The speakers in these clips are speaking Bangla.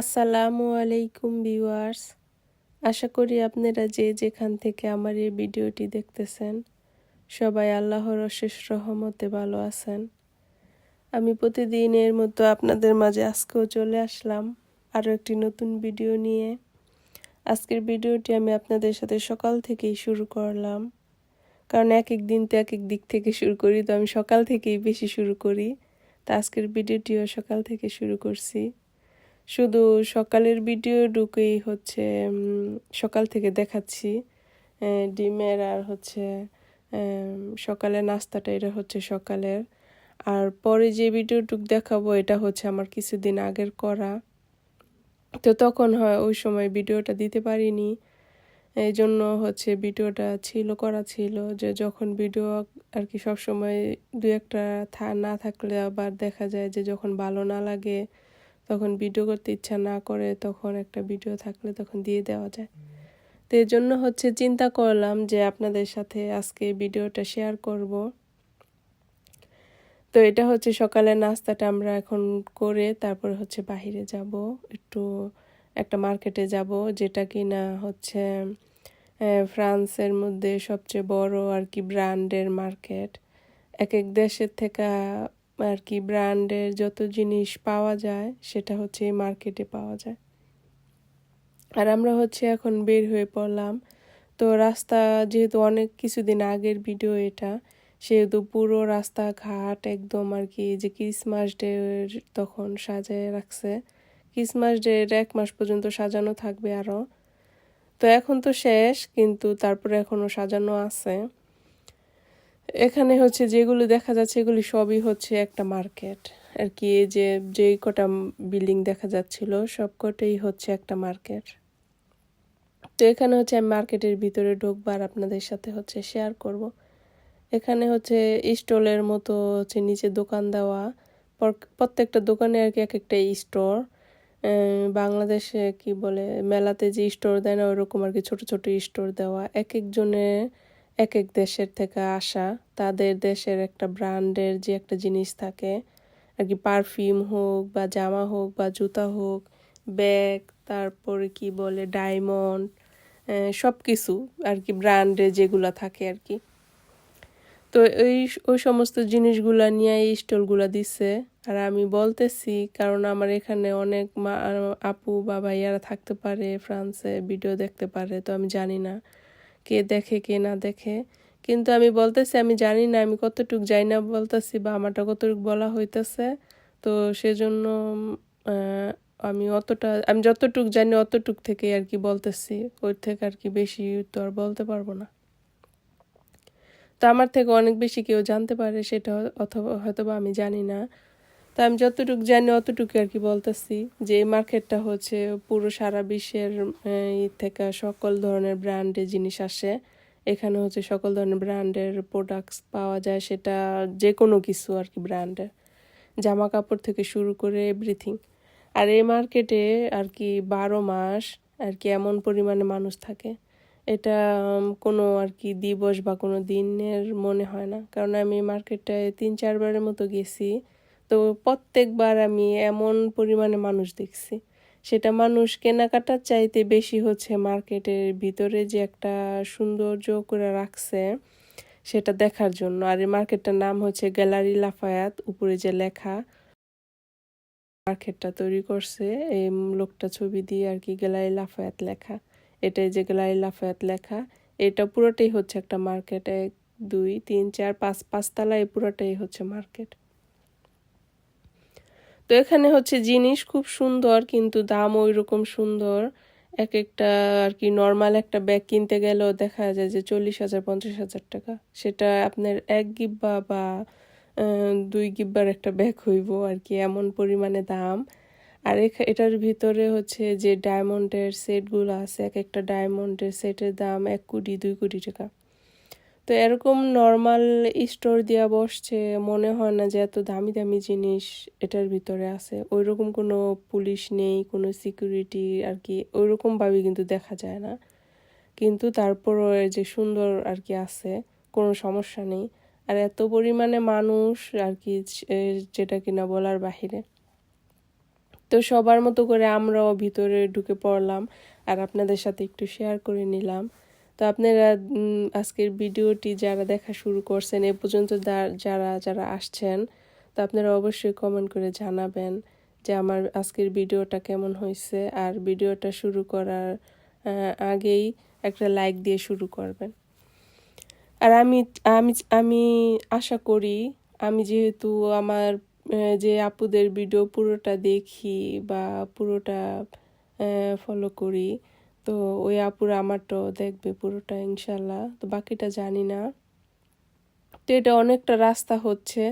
আসসালামু আলাইকুম ভিউয়ার্স। আশা করি আপনারা যে যেখান থেকে আমার এই ভিডিওটি দেখতেছেন, সবাই আল্লাহর অশেষ রহমতে ভালো আছেন। আমি প্রতিদিনের মতো আপনাদের মাঝে আজকেও চলে আসলাম আরও একটি নতুন ভিডিও নিয়ে। আজকের ভিডিওটি আমি আপনাদের সাথে সকাল থেকেই শুরু করলাম। কারণ এক এক দিন তো এক এক দিক থেকে শুরু করি, তো আমি সকাল থেকেই বেশি শুরু করি। তা আজকের ভিডিওটিও সকাল থেকে শুরু করছি। শুধু সকালের ভিডিও ঢুকেই হচ্ছে সকাল থেকে দেখাচ্ছি। ডিমের আর হচ্ছে সকালের নাস্তাটা, এটা হচ্ছে সকালের। আর পরে যে ভিডিওটুক দেখাবো, এটা হচ্ছে আমার কিছুদিন আগের করা। তো তখন হয়, ওই সময় ভিডিওটা দিতে পারিনি। এই জন্য হচ্ছে ভিডিওটা ছিল, করা ছিল যে যখন ভিডিও আর কি সবসময় দু একটা না থাকলে আবার দেখা যায় যে যখন ভালো না লাগে তখন ভিডিও করতে ইচ্ছা না করে তখন একটা ভিডিও থাকলে তখন দিয়ে দেওয়া যায়। তো এর জন্য হচ্ছে চিন্তা করলাম যে আপনাদের সাথে আজকে ভিডিওটা শেয়ার করব। তো এটা হচ্ছে সকালে নাস্তাটা আমরা এখন করে তারপর হচ্ছে বাহিরে যাব, একটু একটা মার্কেটে যাব, যেটা কি না হচ্ছে ফ্রান্সের মধ্যে সবচেয়ে বড় আর কি ব্র্যান্ডের মার্কেট এক এক দেশের থেকে আর কি ব্র্যান্ডের যত জিনিস পাওয়া যায়, সেটা হচ্ছে এই মার্কেটে পাওয়া যায়। আর আমরা হচ্ছে এখন বের হয়ে পড়লাম। তো রাস্তা যেহেতু অনেক কিছুদিন আগের ভিডিও এটা, সেহেতু পুরো রাস্তাঘাট একদম আর কি যে ক্রিসমাস ডে তখন সাজায় রাখছে। ক্রিসমাস ডের এক মাস পর্যন্ত সাজানো থাকবে আরও তো এখন তো শেষ, কিন্তু তারপরে এখনও সাজানো আছে। এখানে হচ্ছে যেগুলো দেখা যাচ্ছে, এগুলি সবই হচ্ছে একটা মার্কেট। আর কি যে যে কটা বিল্ডিং দেখা যাচ্ছিল সব কটাই হচ্ছে একটা মার্কেট। তো এখানে হচ্ছে আমি মার্কেটের ভিতরে ঢুকবার আপনাদের সাথে হচ্ছে শেয়ার করব। এখানে হচ্ছে স্টলের মতো হচ্ছে নিচে দোকান দেওয়া। প্রত্যেকটা দোকানে আর কি এক একটা স্টোর বাংলাদেশে কি বলে, মেলাতে যে স্টোর দেয় না, ওরকম আর কি ছোটো ছোটো স্টোর দেওয়া। এক একজনের এক এক দেশের থেকে আসা, তাদের দেশের একটা ব্র্যান্ডের যে একটা জিনিস থাকে, আর কি পারফিউম হোক বা জামা হোক বা জুতা হোক, ব্যাগ, তারপরে কি বলে, ডায়মন্ড সব কিছু আর কি ব্র্যান্ডে যেগুলো থাকে আর কি। তো এই ওই সমস্ত জিনিসগুলা নিয়ে এই স্টলগুলো দিচ্ছে আর আমি বলতেছি, কারণ আমার এখানে অনেক মা আপু বা ভাইয়ারা থাকতে পারে, ফ্রান্সে ভিডিও দেখতে পারে, তো আমি জানি না। কে দেখে, কে না দেখে। কিন্তু আমি বলতেছি, আমি জানি না, আমি কতটুক যাই না বলতেছি বা আমারটা কতটুক বলা হইতেছে। তো সেজন্য আমি অতটা, আমি যতটুক জানি অতটুক থেকে আর কি বলতেছি। ওর থেকে আর কি বেশি তো আর বলতে পারব না। তো আমার থেকে অনেক বেশি কেউ জানতে পারে সেটা, অথবা হয়তো বা আমি জানি না। তো আমি যতটুকু জানি অতটুকু আর কি বলতেছি যে এই মার্কেটটা হচ্ছে পুরো সারা বিশ্বের থেকে সকল ধরনের ব্র্যান্ডের জিনিস আসে। এখানে হচ্ছে সকল ধরনের ব্র্যান্ডের প্রোডাক্টস পাওয়া যায় সেটা যে কোনো কিছু আর কি ব্র্যান্ডের জামা কাপড় থেকে শুরু করে এভরিথিং আর এই মার্কেটে আর কি বারো মাস আর কি এমন পরিমাণে মানুষ থাকে। এটা কোনো আর কি দিবস বা কোনো দিনের মনে হয় না। কারণ আমি মার্কেটটায় তিন চারবারের মতো গেছি। তো প্রত্যেকবার আমি এমন পরিমাণে মানুষ দেখছি। সেটা মানুষ কেনাকাটার চাইতে বেশি হচ্ছে মার্কেটের ভিতরে যে একটা সৌন্দর্য করে রাখছে, সেটা দেখার জন্য। আর এই মার্কেটটার নাম হচ্ছে গ্যালারি লাফায়াত উপরে যে লেখা মার্কেটটা তৈরি করছে, এই লোকটা ছবি দিয়ে আর কি গ্যালারি লাফায়াত লেখা। এটাই যে গ্যালারি লাফায়াত লেখা, এটা পুরোটাই হচ্ছে একটা মার্কেট। এক, দুই, তিন, চার, পাঁচ পাঁচতলা এই পুরোটাই হচ্ছে মার্কেট। তো এখানে হচ্ছে জিনিস খুব সুন্দর, কিন্তু দাম ওই রকম সুন্দর। এক একটা আর কি নর্মাল একটা ব্যাগ কিনতে গেলেও দেখা যায় যে চল্লিশ হাজার, পঞ্চাশ হাজার টাকা। সেটা আপনার এক গিব্বা বা দুই গিব্বার একটা ব্যাগ হইব আর কি, এমন পরিমাণে দাম। আর এটার ভিতরে হচ্ছে যে ডায়মন্ডের সেটগুলো আছে এক একটা ডায়মন্ডের সেটের দাম এক কোটি, দুই কোটি টাকা। তো এরকম নর্মাল স্টোর দিয়া বসছে, মনে হয় না যে এত দামি দামি জিনিস এটার ভিতরে আছে। ওই রকম কোনো পুলিশ নেই, কোনো সিকিউরিটি আর কি ওই রকমভাবে কিন্তু দেখা যায় না। কিন্তু তারপরও যে সুন্দর আর কি আছে, কোনো সমস্যা নেই। আর এত পরিমাণে মানুষ আর কি যেটা কিনা বলার বাহিরে। তো সবার মতো করে আমরাও ভিতরে ঢুকে পড়লাম, আর আপনাদের সাথে একটু শেয়ার করে নিলাম। তো আপনারা আজকের ভিডিওটি যারা দেখা শুরু করছেন, এ পর্যন্ত যারা যারা আসছেন, তো আপনারা অবশ্যই কমেন্ট করে জানাবেন যে আমার আজকের ভিডিওটা কেমন হয়েছে। আর ভিডিওটা শুরু করার আগেই একটা লাইক দিয়ে শুরু করবেন। আর আমি আমি আমি আশা করি, আমি যেহেতু আমার যে আপুদের ভিডিও পুরোটা দেখি বা পুরোটা ফলো করি তো ওই আপুরা আমারটাও দেখবে পুরোটা, ইনশাল্লাহ। তো বাকিটা জানি না। তো এটা অনেকটা রাস্তা হচ্ছে,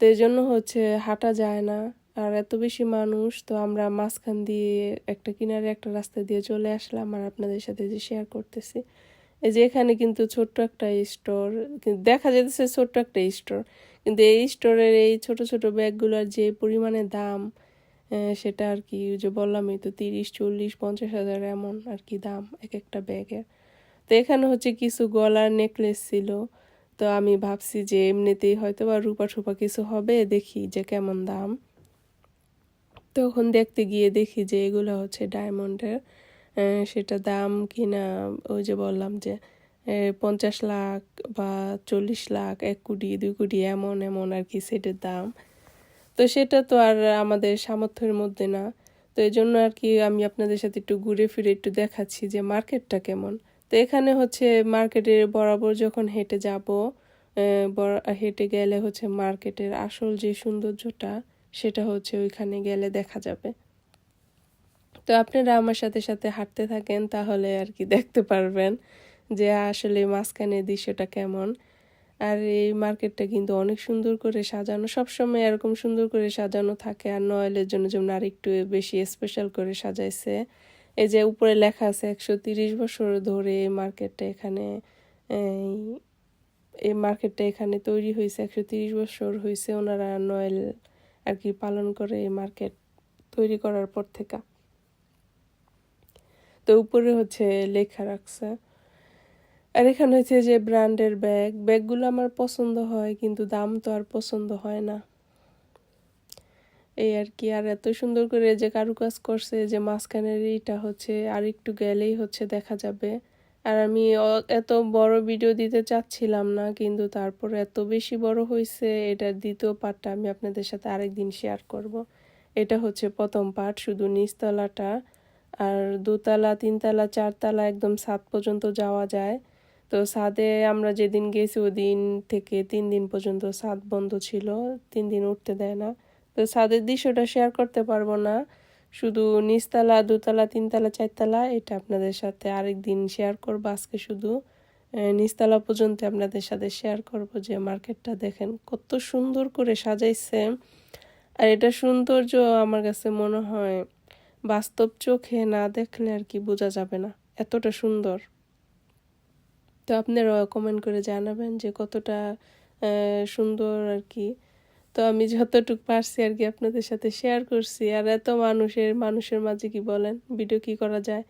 তো এই জন্য হচ্ছে হাঁটা যায় না। আর এত বেশি মানুষ, তো আমরা মাঝখান দিয়ে একটা কিনারে একটা রাস্তা দিয়ে চলে আসলাম আর আপনাদের সাথে যে শেয়ার করতেছি। এই যে এখানে কিন্তু ছোট্ট একটা স্টোর দেখা যেতেছে ছোট্ট একটা স্টোর কিন্তু এই স্টোরের এই ছোট ছোট ব্যাগগুলোর যে পরিমাণে দাম সেটা আর কি যে বললামই তো তিরিশ, চল্লিশ, পঞ্চাশ হাজার এমন আর কি দাম এক একটা ব্যাগের তো এখানে হচ্ছে কিছু গলার নেকলেস ছিল। তো আমি ভাবছি যে এমনিতেই হয়তো বা রূপা টুপা কিছু হবে, দেখি যে কেমন দাম। তখন দেখতে গিয়ে দেখি যে এগুলো হচ্ছে ডায়মন্ডের সেটা দাম কিনা, ওই যে বললাম যে পঞ্চাশ লাখ বা চল্লিশ লাখ, এক কোটি, দুই কোটি, এমন এমন আর কি সেটের দাম। তো সেটা তো আর আমাদের সামর্থ্যের মধ্যে না। তো এই জন্য আর কি আমি আপনাদের সাথে একটু ঘুরে ফিরে একটু দেখাচ্ছি যে মার্কেটটা কেমন। তো এখানে হচ্ছে মার্কেটের বরাবর যখন হেঁটে যাব হেঁটে গেলে হচ্ছে মার্কেটের আসল যে সৌন্দর্যটা, সেটা হচ্ছে ওইখানে গেলে দেখা যাবে। তো আপনারা আমার সাথে সাথে হাঁটতে থাকেন, তাহলে আর কি দেখতে পারবেন যে আসলে মাঝখানের দৃশ্যটা কেমন। আর এই মার্কেটটা কিন্তু অনেক সুন্দর করে সাজানো। সবসময় এরকম সুন্দর করে সাজানো থাকে আর নয়েলের জন্য যেমন আর একটু বেশি স্পেশাল করে সাজাইছে। এই যে উপরে লেখা আছে একশো তিরিশ বছর ধরে এই মার্কেটটা এখানে এই মার্কেটটা এখানে তৈরি হয়েছে, একশো তিরিশ বছর হয়েছে ওনারা নয়েল আর কি পালন করে এই মার্কেট তৈরি করার পর থেকে। তো উপরে হচ্ছে লেখা রাখছে। আর এখানে হচ্ছে যে ব্র্যান্ডের ব্যাগ, ব্যাগগুলো আমার পছন্দ হয়, কিন্তু দাম তো আর পছন্দ হয় না। এই আর কি, আর এত সুন্দর করে যে কারুকাজ করছে, যে মাঝখানের এইটা হচ্ছে, আর একটু গেলেই হচ্ছে দেখা যাবে। আর আমি এত বড় ভিডিও দিতে চাচ্ছিলাম না, কিন্তু তারপর এত বেশি বড় হয়েছে এটার দ্বিতীয় পার্টটা আমি আপনাদের সাথে আরেকদিন শেয়ার করব। এটা হচ্ছে প্রথম পার্ট, শুধু নিচতলাটা, আর দোতলা, তিনতলা, চারতলা একদম সাত পর্যন্ত যাওয়া যায়। তো ছাদে আমরা যেদিন গেছি ওই দিন থেকে তিন দিন পর্যন্ত ছাদ বন্ধ ছিল, তিন দিন উঠতে দেয় না। তো ছাদের দৃশ্যটা শেয়ার করতে পারব না, শুধু নিচতলা, দুতলা, তিনতলা, চারতলা এটা আপনাদের সাথে আরেক দিন শেয়ার করব আজকে শুধু। নিচতলা পর্যন্ত আপনাদের সাথে শেয়ার করব যে মার্কেটটা দেখেন কত সুন্দর করে সাজাইছে। আর এটা সৌন্দর্য আমার কাছে মনে হয় বাস্তব চোখে না দেখলে আর কি বোঝা যাবে না, এতটা সুন্দর। তো আপনারা কমেন্ট করে জানাবেন যে কতটা সুন্দর আর কি। তো আমি যতটুকু পারছি আর কি আপনাদের সাথে শেয়ার করছি। আর এত মানুষের মানুষের মাঝে কি বলেন? ভিডিও কি করা যায়?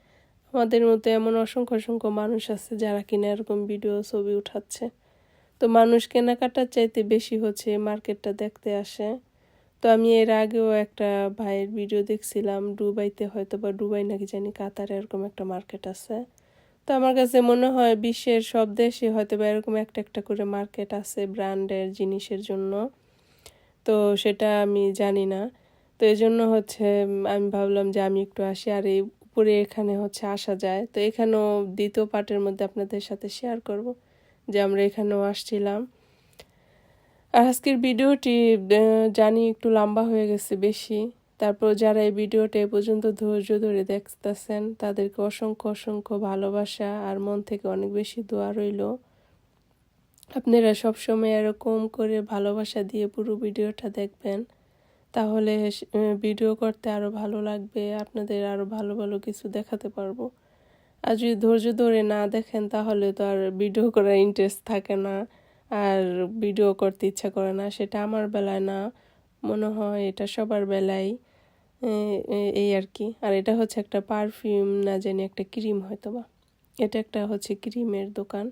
আমাদের মতো এমন অসংখ্য অসংখ্য মানুষ আছে যারা কিনা এরকম ভিডিও ছবি উঠাচ্ছে। তো মানুষ কেনাকাটার চাইতে বেশি হচ্ছে মার্কেটটা দেখতে আসে। তো আমি এর আগেও একটা ভাইয়ের ভিডিও দেখছিলাম। ডুবাইতে হয়তো বা ডুবাই নাকি জানি কাতারে এরকম একটা মার্কেট আছে। তো আমার কাছে মনে হয় বিশ্বের সব দেশে হয়তো বা এরকম একটা একটা করে মার্কেট আছে ব্র্যান্ডের জিনিসের জন্য। তো সেটা আমি জানি না। তো এই জন্য হচ্ছে আমি ভাবলাম যে আমি একটু আসি আর এই উপরে এখানে হচ্ছে আসা যায়। তো এখানেও দ্বিতীয় পার্টের মধ্যে আপনাদের সাথে শেয়ার করব যে আমরা এখানেও আসছিলাম। আর আজকের ভিডিওটি জানি একটু লম্বা হয়ে গেছে বেশি। তারপর যারা এই ভিডিওটা এ পর্যন্ত ধৈর্য ধরে দেখতেছেন, তাদেরকে অসংখ্য অসংখ্য ভালোবাসা আর মন থেকে অনেক বেশি দোয়া রইল। আপনারা সবসময় এরকম করে ভালোবাসা দিয়ে পুরো ভিডিওটা দেখবেন। তাহলে ভিডিও করতে আরও ভালো লাগবে, আপনাদের আরও ভালো ভালো কিছু দেখাতে পারব। আর যদি ধৈর্য ধরে না দেখেন, তাহলে তো আর ভিডিও করার ইন্টারেস্ট থাকে না, আর ভিডিও করতে ইচ্ছা করে না, সেটা আমার বেলায় না। মনে হয় এটা সবার বেলায়। এই আর কি। আর এটা হচ্ছে একটা পারফিউম না জানি, একটা ক্রিম হয়তো বা এটা একটা হচ্ছে ক্রিমের দোকান।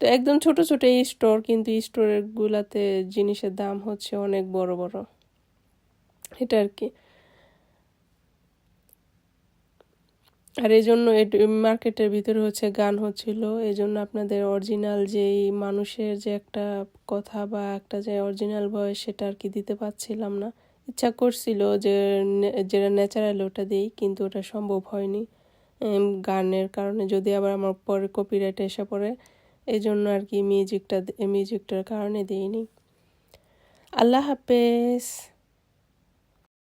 তো একদম ছোট ছোট এই স্টোর কিন্তু স্টোরের গুলাতে জিনিসের দাম হচ্ছে অনেক বড় বড়। এটা আর কি। আর এই জন্য মার্কেটের ভিতরে হচ্ছে গান হচ্ছিল। এই জন্য আপনাদের অরিজিনাল যেই মানুষের যে একটা কথা বা একটা যে অরিজিনাল ভয়েস সেটা আর কি দিতে পারছিলাম না। ইচ্ছা করছিল যে যেটা ন্যাচারাল ওটা দিই, কিন্তু ওটা সম্ভব হয়নি। গানের কারণে, যদি আবার আমার পরে কপিরাইট এসে পড়ে এই জন্য আর কি মিউজিকটা মিউজিকটার কারণে দিইনি। আল্লাহ হাফেজ।